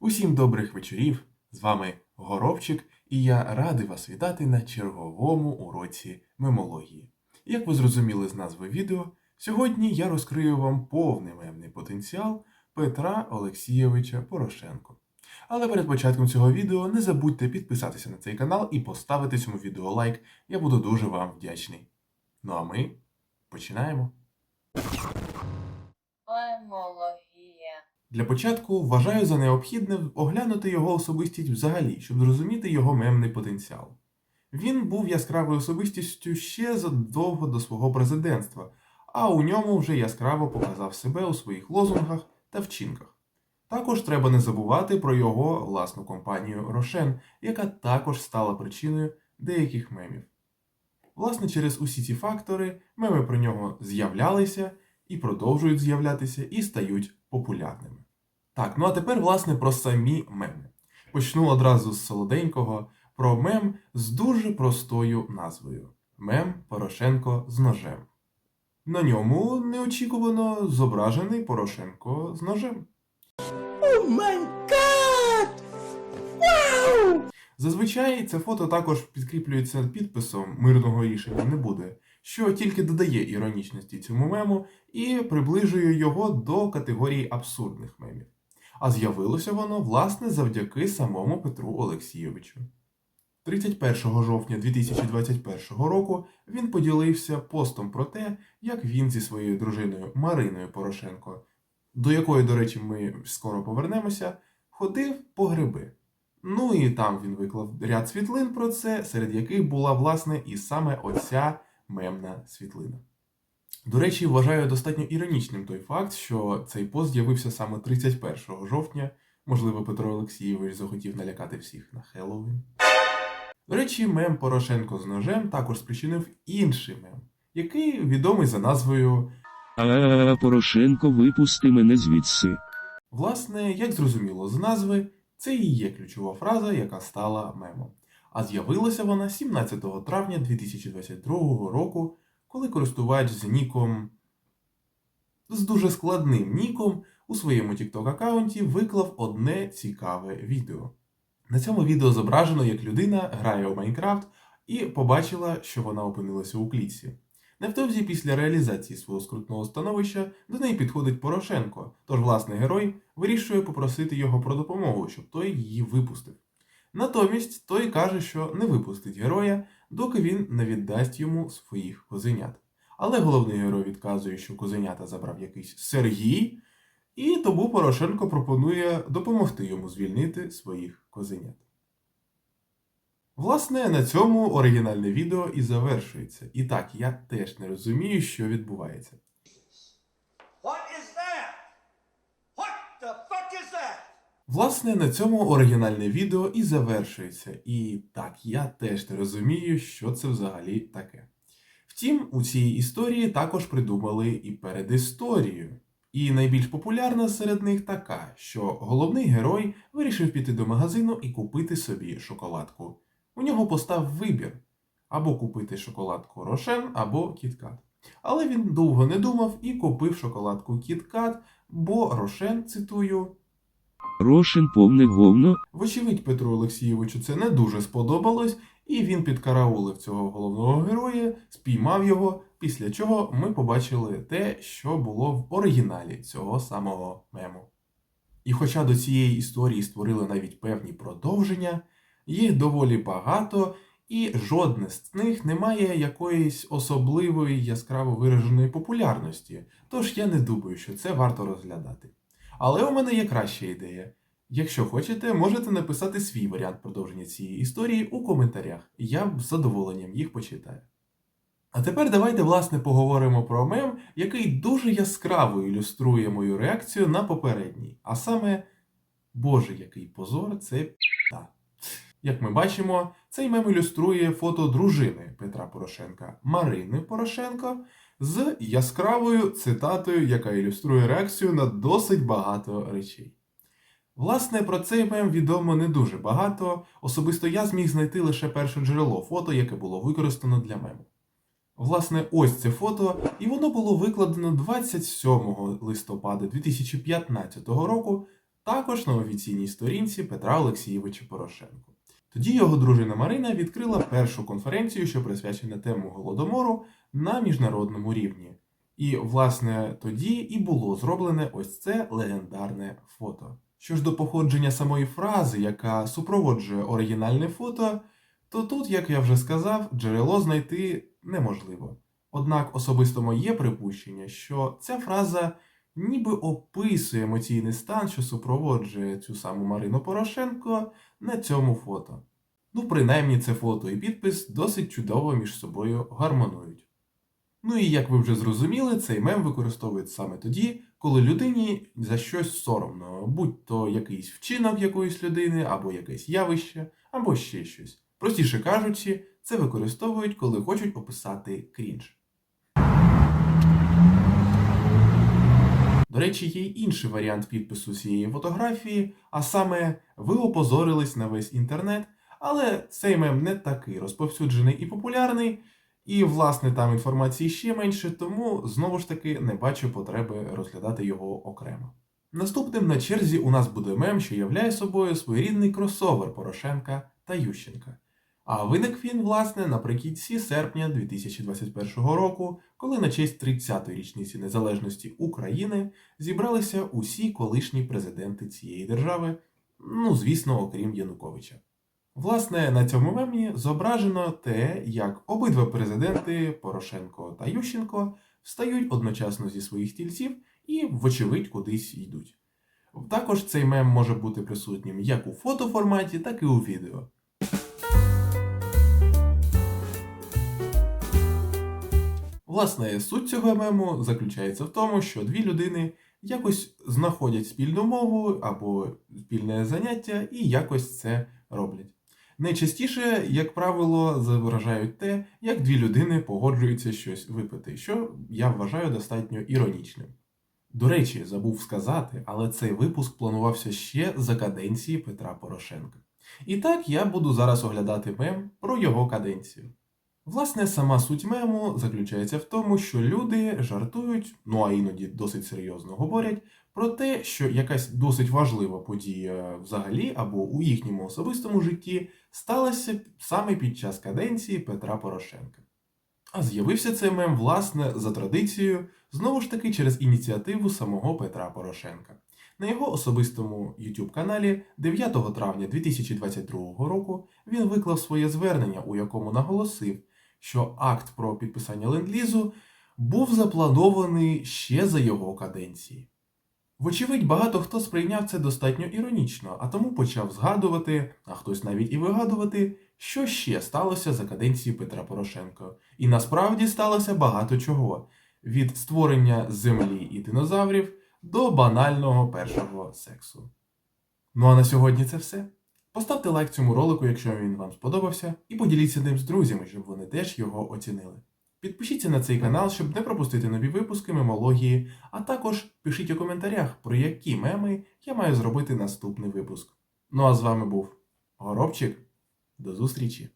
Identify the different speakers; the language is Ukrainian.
Speaker 1: Усім добрих вечорів! З вами Горобчик, і я радий вас вітати на черговому уроці мемології. Як ви зрозуміли з назви відео, сьогодні я розкрию вам повний мемний потенціал Петра Олексійовича Порошенко. Але перед початком цього відео не забудьте підписатися на цей канал і поставити цьому відео лайк. Я буду дуже вам вдячний. Ну а ми починаємо.
Speaker 2: Мемологія.
Speaker 1: Для початку вважаю за необхідне оглянути його особистість взагалі, щоб зрозуміти його мемний потенціал. Він був яскравою особистістю ще задовго до свого президентства, а у ньому вже яскраво показав себе у своїх лозунгах та вчинках. Також треба не забувати про його власну компанію Рошен, яка також стала причиною деяких мемів. Власне, через усі ці фактори меми про нього з'являлися і продовжують з'являтися і стають популярними. Так, ну а тепер, власне, про самі меми. Почну одразу з солоденького про мем з дуже простою назвою Мем Порошенко з ножем. На ньому неочікувано зображений Порошенко з ножем. Зазвичай це фото також підкріплюється підписом мирного рішення не буде, що тільки додає іронічності цьому мему і приближує його до категорії абсурдних мемів. А з'явилося воно власне завдяки самому Петру Олексійовичу. 31 жовтня 2021 року він поділився постом про те, як він зі своєю дружиною Мариною Порошенко, до якої, до речі, ми скоро повернемося, ходив по гриби. Ну і там він виклав ряд світлин про це, серед яких була, власне, і саме оця мемна світлина. До речі, вважаю достатньо іронічним той факт, що цей пост з'явився саме 31 жовтня. Можливо, Петро Олексійович захотів налякати всіх на Хеллоуін. До речі, мем Порошенко з ножем також спричинив інший мем, який відомий за назвою
Speaker 3: Порошенко, випусти мене звідси.
Speaker 1: Власне, як зрозуміло з назви, це і є ключова фраза, яка стала мемом. А з'явилася вона 17 травня 2022 року, коли користувач з ніком з дуже складним ніком у своєму TikTok аккаунті виклав одне цікаве відео. На цьому відео зображено, як людина грає у Майнкрафт і побачила, що вона опинилася у клітці. Невдовзі після реалізації свого скрутного становища до неї підходить Порошенко, тож власний герой вирішує попросити його про допомогу, щоб той її випустив. Натомість той каже, що не випустить героя, доки він не віддасть йому своїх козенят. Але головний герой відказує, що козенята забрав якийсь Сергій, і тому Порошенко пропонує допомогти йому звільнити своїх козенят. Власне, на цьому оригінальне відео і завершується. І так, я теж не розумію, що відбувається. Власне, на цьому оригінальне відео і завершується. І так, я теж не розумію, що це взагалі таке. Втім, у цій історії також придумали і передісторію. І найбільш популярна серед них така, що головний герой вирішив піти до магазину і купити собі шоколадку. У нього постав вибір або купити шоколадку Рошен, або Кіткат. Але він довго не думав і купив шоколадку Кіткат, бо Рошен, цитую,
Speaker 3: Рошин повне говно,
Speaker 1: Вочевидь, Петру Олексійовичу це не дуже сподобалось, і він підкараулив цього головного героя, спіймав його, після чого ми побачили те, що було в оригіналі цього самого мему. І хоча до цієї історії створили навіть певні продовження, їх доволі багато, і жодне з них не має якоїсь особливої яскраво вираженої популярності, тож я не думаю, що це варто розглядати. Але у мене є краща ідея. Якщо хочете, можете написати свій варіант продовження цієї історії у коментарях. Я б з задоволенням їх почитаю. А тепер давайте, власне, поговоримо про мем, який дуже яскраво ілюструє мою реакцію на попередній. А саме, Боже, який позор, це п***та. Як ми бачимо, цей мем ілюструє фото дружини Петра Порошенка Марини Порошенко з яскравою цитатою, яка ілюструє реакцію на досить багато речей. Власне, про цей мем відомо не дуже багато. Особисто я зміг знайти лише перше джерело фото, яке було використано для мему. Власне, ось це фото, і воно було викладено 27 листопада 2015 року також на офіційній сторінці Петра Олексійовича Порошенко. Тоді його дружина Марина відкрила першу конференцію, що присвячена тему голодомору на міжнародному рівні. І, власне, тоді і було зроблене ось це легендарне фото. Що ж до походження самої фрази, яка супроводжує оригінальне фото, то тут, як я вже сказав, джерело знайти неможливо. Однак особисто моє припущення, що ця фраза ніби описує емоційний стан, що супроводжує цю саму Марину Порошенко на цьому фото. Ну, принаймні, це фото і підпис досить чудово між собою гармонують. Ну і як ви вже зрозуміли, цей мем використовують саме тоді, коли людині за щось соромно, будь то якийсь вчинок якоїсь людини, або якесь явище, або ще щось. Простіше кажучи, це використовують, коли хочуть описати крінж. До речі, є й інший варіант підпису цієї фотографії, а саме ви опозорились на весь інтернет, але цей мем не такий розповсюджений і популярний, і, власне, там інформації ще менше, тому знову ж таки не бачу потреби розглядати його окремо. Наступним на черзі у нас буде мем, що являє собою своєрідний кросовер Порошенка та Ющенка. А виник він, власне, наприкінці серпня 2021 року, коли на честь 30-ї річниці незалежності України зібралися усі колишні президенти цієї держави, ну, звісно, окрім Януковича. Власне, на цьому мемі зображено те, як обидва президенти Порошенко та Ющенко встають одночасно зі своїх стільців і, вочевидь, кудись йдуть. Також цей мем може бути присутнім як у фотоформаті, так і у відео. Власне, суть цього мему заключається в тому, що дві людини якось знаходять спільну мову або спільне заняття і якось це роблять. Найчастіше, як правило, зображають те, як дві людини погоджуються щось випити, що я вважаю достатньо іронічним. До речі, забув сказати, але цей випуск планувався ще за каденції Петра Порошенка. І так я буду зараз оглядати мем про його каденцію. Власне, сама суть мему заключається в тому, що люди жартують, ну а іноді досить серйозно говорять про те, що якась досить важлива подія взагалі або у їхньому особистому житті сталася саме під час каденції Петра Порошенка. А з'явився цей мем, власне, за традицією, знову ж таки через ініціативу самого Петра Порошенка. На його особистому YouTube каналі 9 травня 2022 року він виклав своє звернення, у якому наголосив, що акт про підписання ленд-лізу був запланований ще за його каденції. Вочевидь, багато хто сприйняв це достатньо іронічно, а тому почав згадувати, а хтось навіть і вигадувати, що ще сталося за каденції Петра Порошенка. І насправді сталося багато чого: від створення землі і динозаврів до банального першого сексу. Ну а на сьогодні це все. Поставте лайк цьому ролику, якщо він вам сподобався, і поділіться ним з друзями, щоб вони теж його оцінили. Підпишіться на цей канал, щоб не пропустити нові випуски мемології, а також пишіть у коментарях, про які меми я маю зробити наступний випуск. Ну а з вами був Горобчик. До зустрічі!